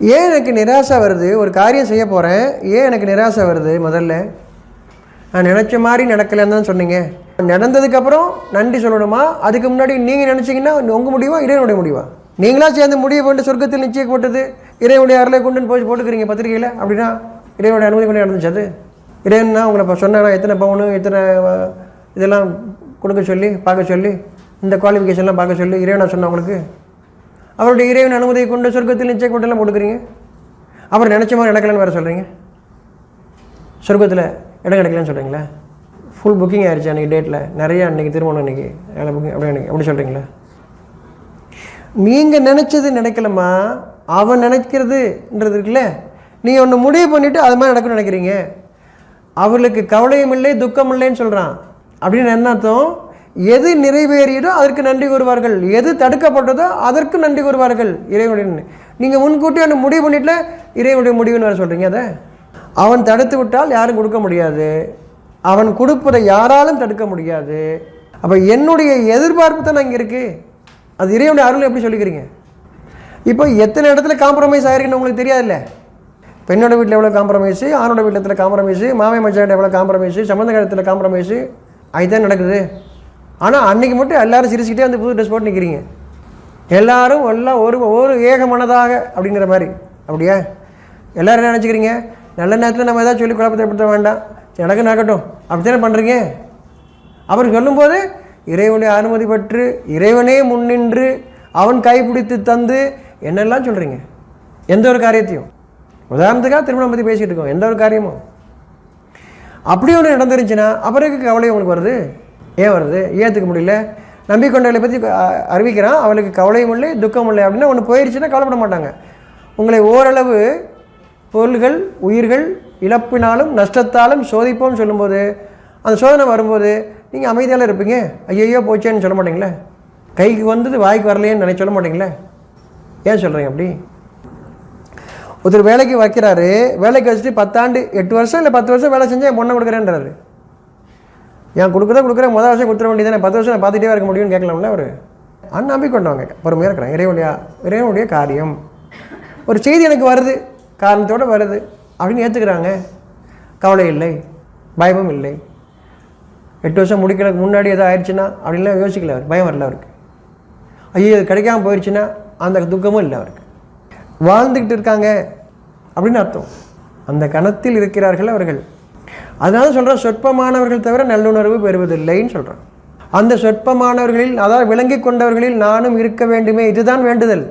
ஏன் எனக்கு நிராசை வருது? ஒரு காரியம் செய்ய போகிறேன் ஏன் எனக்கு நிராசை வருது முதல்ல? நான் நினச்ச மாதிரி நடக்கலைன்னு தான் சொன்னீங்க. நடந்ததுக்கப்புறம் நன்றி சொல்லணுமா? அதுக்கு முன்னாடி நீங்கள் நினச்சிங்கன்னா உங்கள் முடிவா இறைவனுடைய முடிவா? நீங்களாக சேர்ந்து முடிவு பண்ணிட்டு சொர்க்கத்தில் நிச்சயிக்கப்பட்டது இறைவனுடைய அருளை கொண்டு போய் போட்டுக்கிறீங்க பத்திரிகையில்? அப்படின்னா இறைவனுடைய அனுமதி கொண்டு நடந்துச்சு அது. இறைவன்னா உங்களை இப்போ சொன்னேன்னா எத்தனை பவுனு எத்தனை இதெல்லாம் கொடுக்க சொல்லி பார்க்க சொல்லி இந்த குவாலிஃபிகேஷன்லாம் பார்க்க சொல்லி இறைவனா சொன்னா உங்களுக்கு? அவருடைய இறைவன் அனுமதியை கொண்டு சொர்க்கத்தில் நிச்சயப்பட்டெல்லாம் கொடுக்குறீங்க அவர் நினச்ச மாதிரி நடக்கலைன்னு வேறு சொல்கிறீங்க சொர்க்கத்தில் இடம் கிடைக்கலன்னு சொல்கிறீங்களா ஃபுல் புக்கிங் ஆயிடுச்சு அன்றைக்கி டேட்டில் நிறையா அன்றைக்கி திருமணம் அன்றைக்கி வேலை புக்கிங் அப்படி அன்றைக்கி அப்படி சொல்கிறீங்களா நீங்கள் நினச்சது நினைக்கலம்மா அவன் நினைக்கிறதுன்றது இருக்குல்ல? நீங்கள் ஒன்று முடிவு பண்ணிவிட்டு அது மாதிரி நடக்கும்னு நினைக்கிறீங்க. அவர்களுக்கு கவலையும் இல்லை துக்கம் இல்லைன்னு சொல்கிறான் அப்படின்னு என்ன அர்த்தம்? எது நிறைவேறியதோ அதற்கு நன்றி கூறுவார்கள். எது தடுக்கப்பட்டதோ அதற்கு நன்றி கூறுவார்கள். இறைவனுடைய நீங்கள் முன்கூட்டி அந்த முடிவு பண்ணிட்டு இறைவனுடைய முடிவுன்னு வேறு சொல்கிறீங்க அதை? அவன் தடுத்து விட்டால் யாரும் கொடுக்க முடியாது. அவன் கொடுப்பதை யாராலும் தடுக்க முடியாது. அப்போ என்னுடைய எதிர்பார்ப்பு தான் அங்கே இருக்குது அது இறைவனுடைய அருள் எப்படி சொல்லிக்கிறீங்க? இப்போ எத்தனை இடத்துல காம்ப்ரமைஸ் ஆயிருக்குன்னு உங்களுக்கு தெரியாதுல்ல? பெண்ணோட வீட்டில் எவ்வளோ காம்ப்ரமைஸு ஆணோட வீட்டில் காம்ப்ரமைஸு மாமே மச்சான் எவ்வளோ காம்ப்ரமைஸு சம்மந்த காலத்தில் காம்ப்ரமைஸு அதுதான் நடக்குது. ஆனால் அன்னைக்கு மட்டும் எல்லாரும் சிரிச்சுக்கிட்டே வந்து புது ட்ரெஸ் போட்டு நிற்கிறீங்க எல்லாரும் எல்லாம் ஒரு ஒரு ஏகமனதாக அப்படிங்கிற மாதிரி. அப்படியா? எல்லோரும் என்ன நினச்சிக்கிறீங்க? நல்ல நேரத்தில் நம்ம எதாவது சொல்லி குழப்பத்தை ஏற்படுத்த வேண்டாம். எனக்கு நடக்கட்டும். அப்படி தானே பண்ணுறீங்க அவர் சொல்லும்போது இறைவனை அனுமதி பெற்று இறைவனே முன்னின்று அவன் கைப்பிடித்து தந்து என்னெல்லாம் சொல்கிறீங்க எந்த ஒரு காரியத்தையும். உதாரணத்துக்காக திருமணம் பற்றி பேசிகிட்டு இருக்கோம். எந்த ஒரு காரியமும். அப்படி ஒன்று நடந்துருந்துச்சுன்னா அப்புறம் கவலை உங்களுக்கு வருது? ஏன் வருது? ஏற்றுக்க முடியல. நம்பிக்கொண்டவர்களை பற்றி அறிவிக்கிறான். அவளுக்கு கவலையும் இல்லை துக்கம் இல்லை அப்படின்னா ஒன்று போயிடுச்சுன்னா கவலைப்பட மாட்டாங்க. உங்களை ஓரளவு பொருள்கள் உயிர்கள் இழப்பினாலும் நஷ்டத்தாலும் சோதிப்போம் சொல்லும்போது அந்த சோதனை வரும்போது நீங்கள் அமைதியால் இருப்பீங்க. ஐயையோ போச்சேன்னு சொல்ல மாட்டீங்களே? கைக்கு வந்தது வாய்க்கு வரலையேன்னு நினைச்ச சொல்ல மாட்டீங்களே? ஏன் சொல்கிறீங்க அப்படி? ஒருத்தர் வேலைக்கு வைக்கிறாரு. வேலைக்கு வச்சுட்டு பத்தாண்டு எட்டு வருஷம் இல்லை பத்து வருஷம் வேலை செஞ்சால் என் பொண்ணை கொடுக்குறேன்றாரு. நான் கொடுக்குறத கொடுக்குறேன் முதல் வருஷம் கொடுத்துட வேண்டியதானே பத்து வருஷம் நான் பார்த்துட்டே இருக்க முடியும்னு கேட்கலாம்ல அவர்? அந்நம்பி கொண்டவங்க. பொறுமையாக இருக்கிறாங்க. இறைவனுடைய இறைவனுடைய காரியம். ஒரு செய்தி எனக்கு வருது காரணத்தோடு வருது. அப்படின்னு ஏற்றுக்கிறாங்க கவலை இல்லை பயமும் இல்லை. எட்டு வருஷம் முடிக்கிறதுக்கு முன்னாடி ஏதோ ஆயிடுச்சுன்னா? அப்படின்லாம் யோசிக்கல அவர் பயம் வரல அவருக்கு. ஐயோ இது கிடைக்காம போயிடுச்சுன்னா? அந்த துக்கமும் இல்லை அவருக்கு. வாழ்ந்துக்கிட்டு இருக்காங்க. அப்படின்னு அர்த்தம். அந்த கணத்தில் இருக்கிறார்கள் அவர்கள். அதனால சொல்கிறேன் சொற்பமானவர்கள் தவிர நல்லுணர்வு பெறுவதில்லைன்னு சொல்கிறேன் அந்த சொற்பமானவர்களில் அதாவது விளங்கி கொண்டவர்களில் நானும் இருக்க வேண்டுமே இதுதான் வேண்டுதல்.